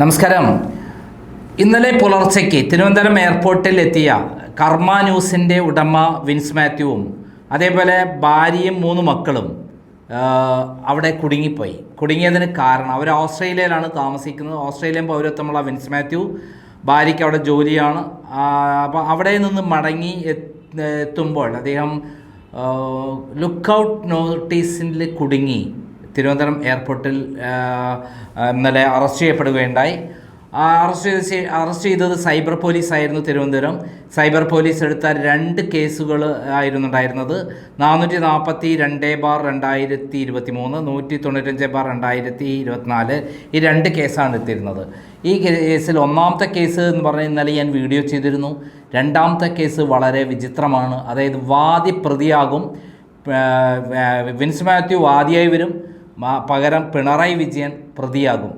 നമസ്കാരം. ഇന്നലെ പുലർച്ചയ്ക്ക് തിരുവനന്തപുരം എയർപോർട്ടിൽ എത്തിയ കർമ്മ ന്യൂസിന്റെ ഉടമ വിൻസ് മാത്യുവും അതേപോലെ ഭാര്യയും മൂന്ന് മക്കളും അവിടെ കുടുങ്ങിപ്പോയി. കുടുങ്ങിയതിന് കാരണം അവർ ഓസ്ട്രേലിയയിലാണ് താമസിക്കുന്നത്. ഓസ്ട്രേലിയൻ പൗരത്വമുള്ള വിൻസ് മാത്യു ഭാര്യയ്ക്ക് അവിടെ ജോലിയാണ്. അപ്പോൾ അവിടെ നിന്ന് മടങ്ങി എത്തുമ്പോൾ അദ്ദേഹം ലുക്ക് ഔട്ട് നോട്ടീസിൽ കുടുങ്ങി. തിരുവനന്തപുരം എയർപോർട്ടിൽ ഇന്നലെ അറസ്റ്റ് ചെയ്യപ്പെടുകയുണ്ടായി. അറസ്റ്റ് ചെയ്ത് അറസ്റ്റ് ചെയ്തത് സൈബർ പോലീസ് ആയിരുന്നു തിരുവനന്തപുരം. സൈബർ പോലീസ് എടുത്ത രണ്ട് കേസുകൾ ആയിരുന്നു ഉണ്ടായിരുന്നത് നാനൂറ്റി നാൽപ്പത്തി രണ്ട് ബാർ രണ്ടായിരത്തി ഇരുപത്തി മൂന്ന് നൂറ്റി തൊണ്ണൂറ്റഞ്ച് ബാർ രണ്ടായിരത്തി ഇരുപത്തിനാല് ഈ രണ്ട് കേസാണ് എടുത്തിരുന്നത്. ഈ കേസിൽ ഒന്നാമത്തെ കേസ് എന്ന് പറഞ്ഞാൽ ഇന്നലെ ഞാൻ വീഡിയോ ചെയ്തിരുന്നു. രണ്ടാമത്തെ കേസ് വളരെ വിചിത്രമാണ്. അതായത് വാദി പ്രതിയാകും വിൻസ് മാത്യു വാദിയായി വരും. പകരം പിണറായി വിജയൻ പ്രതിയാകും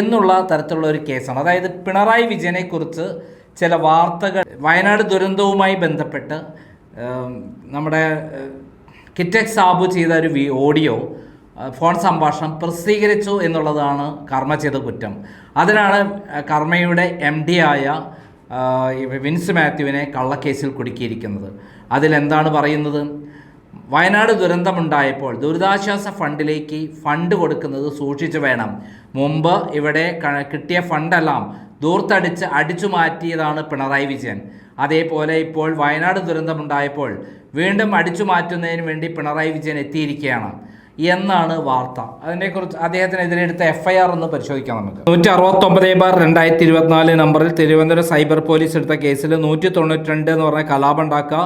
എന്നുള്ള തരത്തിലുള്ള ഒരു കേസാണ്. അതായത് പിണറായി വിജയനെക്കുറിച്ച് ചില വാർത്തകൾ വയനാട് ദുരന്തവുമായി ബന്ധപ്പെട്ട് നമ്മുടെ കിറ്റക് സാബു ചെയ്ത ഒരു ഓഡിയോ ഫോൺ സംഭാഷണം പ്രസിദ്ധീകരിച്ചു എന്നുള്ളതാണ് കർമ്മ ചെയ്ത കുറ്റം. അതിനാണ് കർമ്മയുടെ എം ഡി ആയ വിൻസ് മാത്യുവിനെ കള്ളക്കേസിൽ കുടുക്കിയിരിക്കുന്നത്. അതിലെന്താണ് പറയുന്നത്? വയനാട് ദുരന്തമുണ്ടായപ്പോൾ ദുരിതാശ്വാസ ഫണ്ടിലേക്ക് ഫണ്ട് കൊടുക്കുന്നത് സൂക്ഷിച്ചു വേണം. മുമ്പ് ഇവിടെ കിട്ടിയ ഫണ്ടെല്ലാം ദൂർത്തടിച്ച് അടിച്ചു മാറ്റിയതാണ് പിണറായി വിജയൻ. അതേപോലെ ഇപ്പോൾ വയനാട് ദുരന്തമുണ്ടായപ്പോൾ വീണ്ടും അടിച്ചു മാറ്റുന്നതിന് വേണ്ടി പിണറായി വിജയൻ എത്തിയിരിക്കുകയാണ്. എന്നാണ് വാർത്ത. അതിനെക്കുറിച്ച് അദ്ദേഹത്തിനെതിരെ എടുത്ത എഫ് ഐ ആർ ഒന്ന് പരിശോധിക്കാം നമുക്ക്. നൂറ്റി അറുപത്തൊമ്പത് ബാർ രണ്ടായിരത്തി ഇരുപത്തിനാല് നമ്പറിൽ തിരുവനന്തപുരം സൈബർ പോലീസ് എടുത്ത കേസിൽ നൂറ്റി തൊണ്ണൂറ്റി രണ്ട് എന്ന് പറഞ്ഞ കലാപം ഉണ്ടാക്കുക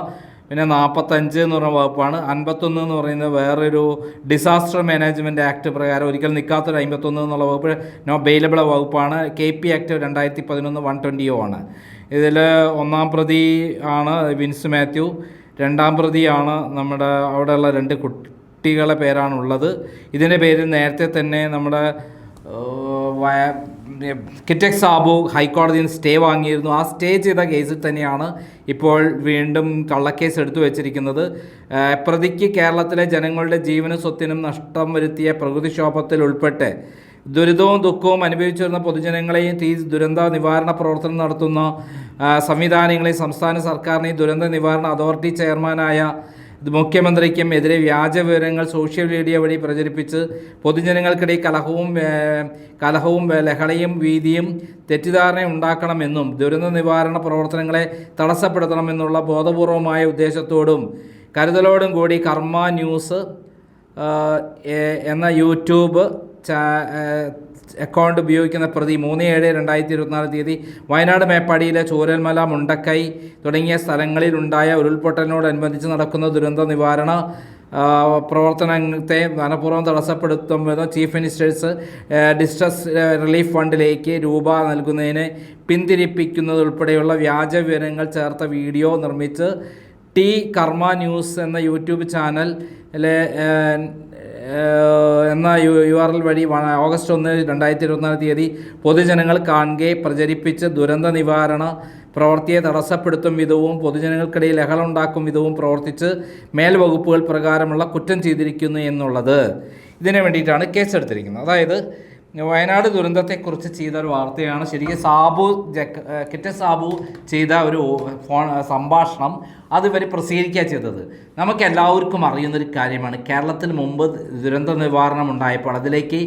പിന്നെ നാൽപ്പത്തഞ്ച് എന്ന് പറയുന്ന വകുപ്പാണ്. അൻപത്തൊന്ന് എന്ന് പറയുന്നത് വേറൊരു ഡിസാസ്റ്റർ മാനേജ്മെന്റ് ആക്ട് പ്രകാരം ഒരിക്കൽ നിൽക്കാത്തൊരു അമ്പത്തൊന്ന് എന്നുള്ള വകുപ്പ് നോ ബെയിലബിൾ വകുപ്പാണ്. കെ പി ആക്ട് രണ്ടായിരത്തി പതിനൊന്ന് വൺ ട്വന്റി ഒ ആണ്. ഇതിൽ ഒന്നാം പ്രതി ആണ് വിൻസ് മാത്യു. രണ്ടാം പ്രതിയാണ് നമ്മുടെ അവിടെയുള്ള രണ്ട് കുട്ടികളെ പേരാണുള്ളത്. ഇതിന്റെ പേരിൽ നേരത്തെ തന്നെ നമ്മുടെ കിറ്റക് സാബു ഹൈക്കോടതിയിൽ സ്റ്റേ വാങ്ങിയിരുന്നു. ആ സ്റ്റേ ചെയ്ത കേസിൽ തന്നെയാണ് ഇപ്പോൾ വീണ്ടും കള്ളക്കേസ് എടുത്തു വച്ചിരിക്കുന്നത്. പ്രതിക്ക് കേരളത്തിലെ ജനങ്ങളുടെ ജീവനും സ്വത്തിനും നഷ്ടം വരുത്തിയ പ്രകൃതിക്ഷോഭത്തിൽ ഉൾപ്പെട്ട് ദുരിതവും ദുഃഖവും അനുഭവിച്ചു വരുന്ന പൊതുജനങ്ങളെയും തീ ദുരന്ത നിവാരണ പ്രവർത്തനം നടത്തുന്ന സംവിധാനങ്ങളെയും സംസ്ഥാന സർക്കാരിനെയും ദുരന്ത നിവാരണ അതോറിറ്റി ചെയർമാനായ മുഖ്യമന്ത്രിക്കും എതിരെ വ്യാജ വിവരങ്ങൾ സോഷ്യൽ മീഡിയ വഴി പ്രചരിപ്പിച്ച് പൊതുജനങ്ങൾക്കിടയിൽ കലഹവും കലഹവും ലഹളയും ഭീതിയും തെറ്റിദ്ധാരണ ഉണ്ടാക്കണമെന്നും ദുരന്ത നിവാരണ പ്രവർത്തനങ്ങളെ തടസ്സപ്പെടുത്തണമെന്നുള്ള ബോധപൂർവമായ ഉദ്ദേശത്തോടും കരുതലോടും കൂടി കർമ്മ ന്യൂസ് എന്ന യൂട്യൂബ് അക്കൗണ്ട് ഉപയോഗിക്കുന്ന പ്രതി മൂന്ന് ഏഴ് രണ്ടായിരത്തി ഇരുപത്തിനാല് തീയതി വയനാട് മേപ്പാടിയിലെ ചൂരൽമല മുണ്ടക്കൈ തുടങ്ങിയ സ്ഥലങ്ങളിലുണ്ടായ ഉരുൾപൊട്ടലിനോടനുബന്ധിച്ച് നടക്കുന്ന ദുരന്ത നിവാരണ പ്രവർത്തനത്തെ മനഃപൂർവം തടസ്സപ്പെടുത്തുമെന്ന് ചീഫ് മിനിസ്റ്റേഴ്സ് ഡിസ്ട്രസ് റിലീഫ് ഫണ്ടിലേക്ക് രൂപ നൽകുന്നതിനെ പിന്തിരിപ്പിക്കുന്നതുൾപ്പെടെയുള്ള വ്യാജ വിവരങ്ങൾ ചേർത്ത വീഡിയോ നിർമ്മിച്ച് ടി കർമ്മ ന്യൂസ് എന്ന യൂട്യൂബ് ചാനൽ എന്ന യു യു ആർ എൽ വഴി ഓഗസ്റ്റ് ഒന്ന് രണ്ടായിരത്തി ഇരുപത്തിനാല് തീയതി പൊതുജനങ്ങൾ കാണുകയെ പ്രചരിപ്പിച്ച് ദുരന്ത നിവാരണ പ്രവൃത്തിയെ തടസ്സപ്പെടുത്തും വിധവും പൊതുജനങ്ങൾക്കിടയിൽ ലഹള ഉണ്ടാക്കും വിധവും പ്രവർത്തിച്ച് മേൽവകുപ്പുകൾ പ്രകാരമുള്ള കുറ്റം ചെയ്തിരിക്കുന്നു എന്നുള്ളത്. ഇതിനു വേണ്ടിയിട്ടാണ് കേസെടുത്തിരിക്കുന്നത്. അതായത് വയനാട് ദുരന്തത്തെക്കുറിച്ച് ചെയ്ത ഒരു വാർത്തയാണ്. ശരിക്കും സാബു കിറ്റ സാബു ചെയ്ത ഒരു ഫോൺ സംഭാഷണം അത് ഇവർ പ്രസിദ്ധീകരിക്കുക ചെയ്തത്. നമുക്ക് എല്ലാവർക്കും അറിയുന്നൊരു കാര്യമാണ്. കേരളത്തിൽ മുമ്പ് ദുരന്ത നിവാരണം ഉണ്ടായപ്പോൾ അതിലേക്ക്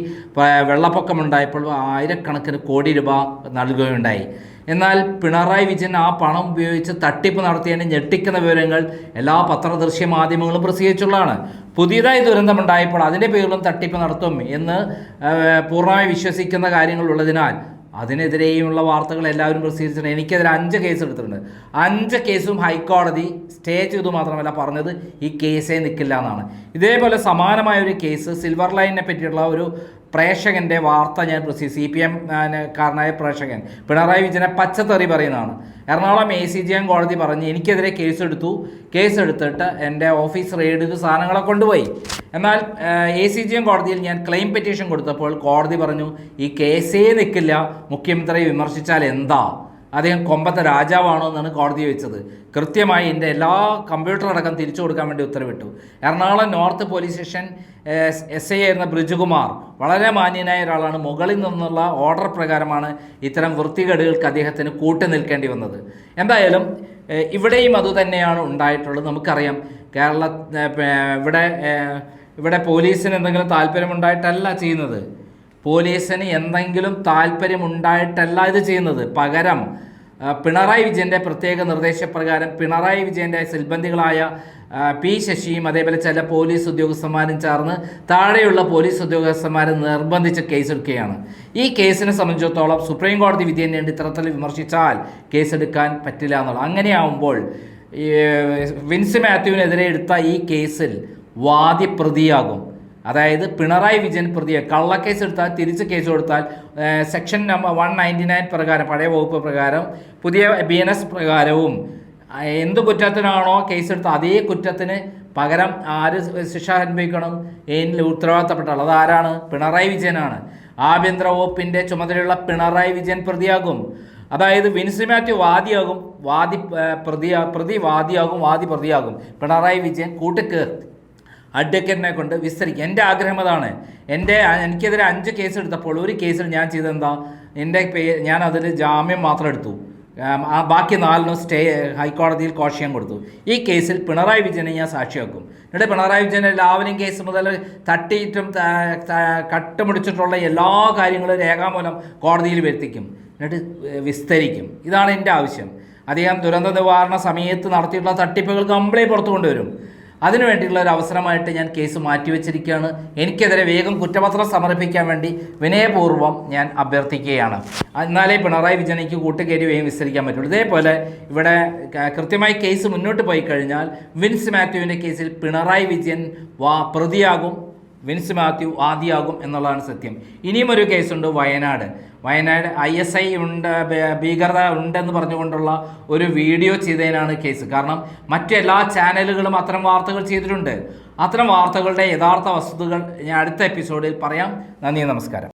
വെള്ളപ്പൊക്കമുണ്ടായപ്പോൾ ആയിരക്കണക്കിന് കോടി രൂപ നൽകുകയുണ്ടായി. എന്നാൽ പിണറായി വിജയൻ ആ പണം ഉപയോഗിച്ച് തട്ടിപ്പ് നടത്തിയതിന് ഞെട്ടിക്കുന്ന വിവരങ്ങൾ എല്ലാ പത്രദൃശ്യ മാധ്യമങ്ങളും പ്രസിദ്ധീകരിച്ചുള്ളതാണ് പുതിയതായി ദുരന്തമുണ്ടായപ്പോൾ അതിന്റെ പേരിലും തട്ടിപ്പ് നടത്തും എന്ന് പൂർണമായി വിശ്വസിക്കുന്ന കാര്യങ്ങളുള്ളതിനാൽ അതിനെതിരെയുമുള്ള വാർത്തകൾ എല്ലാവരും പ്രസിദ്ധീകരിച്ചിട്ടുണ്ട്. എനിക്കെതിരെ അഞ്ച് കേസ് എടുത്തിട്ടുണ്ട്. അഞ്ച് കേസും ഹൈക്കോടതി സ്റ്റേ ചെയ്തു മാത്രമല്ല പറഞ്ഞത് ഈ കേസേ നിൽക്കില്ല എന്നാണ്. ഇതേപോലെ സമാനമായ ഒരു കേസ് സിൽവർ ലൈനിനെ പറ്റിയുള്ള ഒരു പ്രേക്ഷകന്റെ വാർത്ത ഞാൻ പ്രസി സി പി എം കാരനായ പ്രേക്ഷകൻ പിണറായി വിജയനെ പച്ചത്തെറി പറയുന്നതാണ്. Ernakulam A C J M കോടതി പറഞ്ഞ് എനിക്കെതിരെ കേസെടുത്തു. കേസെടുത്തിട്ട് എന്റെ ഓഫീസ് റെയ്ഡ് ചെയ്ത് സാധനങ്ങളെ കൊണ്ടുപോയി. എന്നാൽ എ സി ജി എം കോടതിയിൽ ഞാൻ ക്ലെയിം പെറ്റീഷൻ കൊടുത്തപ്പോൾ കോടതി പറഞ്ഞു ഈ കേസേ നിൽക്കില്ല മുഖ്യമന്ത്രിയെ വിമർശിച്ചാൽ എന്താ? അദ്ദേഹം കൊമ്പത്തെ രാജാവാണോ എന്നാണ് കോടതി വെച്ചത് കൃത്യമായി എന്റെ എല്ലാ കമ്പ്യൂട്ടർ അടക്കം തിരിച്ചു കൊടുക്കാൻ വേണ്ടി ഉത്തരവിട്ടു. Ernakulam north police station S I ആയിരുന്ന ബ്രിജുകുമാർ വളരെ മാന്യനായ ഒരാളാണ്. മുകളിൽ നിന്നുള്ള ഓർഡർ പ്രകാരമാണ് ഇത്തരം വൃത്തികേടുകൾക്ക് അദ്ദേഹത്തിന് കൂട്ടു നിൽക്കേണ്ടി വന്നത്. എന്തായാലും ഇവിടെയും അതുതന്നെയാണ് ഉണ്ടായിട്ടുള്ളത്. നമുക്കറിയാം കേരള ഇവിടെ ഇവിടെ പോലീസിന് എന്തെങ്കിലും താല്പര്യമുണ്ടായിട്ടല്ല ചെയ്യുന്നത്. പോലീസിന് എന്തെങ്കിലും താല്പര്യമുണ്ടായിട്ടല്ല ഇത് ചെയ്യുന്നത്. പകരം പിണറായി വിജയന്റെ പ്രത്യേക നിർദ്ദേശപ്രകാരം പിണറായി വിജയന്റെ സിൽബന്ധികളായ പി ശശിയും അതേപോലെ ചില പോലീസ് ഉദ്യോഗസ്ഥന്മാരും ചേർന്ന് താഴെയുള്ള പോലീസ് ഉദ്യോഗസ്ഥന്മാരെ നിർബന്ധിച്ച് കേസെടുക്കുകയാണ്. ഈ കേസിനെ സംബന്ധിച്ചിടത്തോളം സുപ്രീം കോടതി വിധിയെ വേണ്ടി ഇത്തരത്തിൽ വിമർശിച്ചാൽ കേസെടുക്കാൻ പറ്റില്ല എന്നുള്ളത്. അങ്ങനെയാവുമ്പോൾ വിൻസ് മാത്യുവിനെതിരെ എടുത്ത ഈ കേസിൽ വാദി പ്രതിയാകും അതായത് പിണറായി വിജയൻ പ്രതിയെ കള്ളക്കേസ് എടുത്താൽ തിരിച്ച് കേസ് കൊടുത്താൽ section number one ninety nine പ്രകാരം പഴയ വകുപ്പ് പ്രകാരം പുതിയ ബി എൻ എസ് പ്രകാരവും എന്ത് കുറ്റത്തിനാണോ കേസ് എടുത്ത അതേ കുറ്റത്തിന് പകരം ആര് ശിക്ഷ അനുഭവിക്കണം എന്നിൽ ഉത്തരവാദിത്തപ്പെട്ട ആൾ അതാരാണ്? പിണറായി വിജയനാണ്. ആഭ്യന്തര വകുപ്പിന്റെ ചുമതലയുള്ള പിണറായി വിജയൻ പ്രതിയാകും. അതായത് വിൻസി മാത്യു വാദിയാകും വാദി പ്രതി പ്രതി വാദിയാകും വാദി പ്രതിയാകും. പിണറായി വിജയൻ കൂട്ടിക്കേർ അഡ്വക്കേറ്റിനെ കൊണ്ട് വിസ്തരിക്കുക. എന്റെ ആഗ്രഹം അതാണ്. എന്റെ എനിക്കെതിരെ അഞ്ച് കേസ് എടുത്തപ്പോൾ ഒരു കേസിൽ ഞാൻ ചെയ്തെന്താ? എന്റെ പേ ഞാൻ അതിൽ ജാമ്യം മാത്രം എടുത്തു. ആ ബാക്കി നാലിനും സ്റ്റേ ഹൈക്കോടതിയിൽ കോഷ്യം കൊടുത്തു. ഈ കേസിൽ പിണറായി വിജയനെ ഞാൻ സാക്ഷിയാക്കും. എന്നിട്ട് പിണറായി വിജയനെ ലാവലിൻ കേസ് മുതൽ തട്ടിയിട്ടും കട്ടുമുടിച്ചിട്ടുള്ള എല്ലാ കാര്യങ്ങളും രേഖാമൂലം കോടതിയിൽ വരുത്തിക്കും. എന്നിട്ട് വിസ്തരിക്കും. ഇതാണ് എന്റെ ആവശ്യം. അദ്ദേഹം ദുരന്ത നിവാരണ സമയത്ത് നടത്തിയിട്ടുള്ള തട്ടിപ്പുകൾ കംപ്ലൈന്റ് പുറത്തു കൊണ്ടുവരും. അതിനു വേണ്ടിയുള്ള ഒരു അവസരമായിട്ട് ഞാൻ കേസ് മാറ്റിവെച്ചിരിക്കുകയാണ് എനിക്കെതിരെ വേഗം കുറ്റപത്രം സമർപ്പിക്കാൻ വേണ്ടി വിനയപൂർവം ഞാൻ അഭ്യർത്ഥിക്കുകയാണ്. എന്നാലേ പിണറായി വിജയൻ എനിക്ക് കൂട്ടുകയറി വേഗം വിസ്തരിക്കാൻ പറ്റുള്ളൂ. ഇതേപോലെ ഇവിടെ കൃത്യമായി കേസ് മുന്നോട്ട് പോയി കഴിഞ്ഞാൽ വിൻസ് മാത്യുവിന്റെ കേസിൽ പിണറായി വിജയൻ വാ പ്രതിയാകും. വിൻസ് മാത്യു ആദ്യമാകും എന്നുള്ളതാണ് സത്യം. ഇനിയും ഒരു കേസുണ്ട് Wayanad. Wayanad I S I ഉണ്ട് ഭീകരത ഉണ്ടെന്ന് പറഞ്ഞുകൊണ്ടുള്ള ഒരു വീഡിയോ ചെയ്തതിനാണ് കേസ്. കാരണം മറ്റെല്ലാ ചാനലുകളും അത്തരം വാർത്തകൾ ചെയ്തിട്ടുണ്ട്. അത്തരം വാർത്തകളുടെ യഥാർത്ഥ വസ്തുതകൾ ഞാൻ അടുത്ത എപ്പിസോഡിൽ പറയാം. നന്ദി നമസ്കാരം.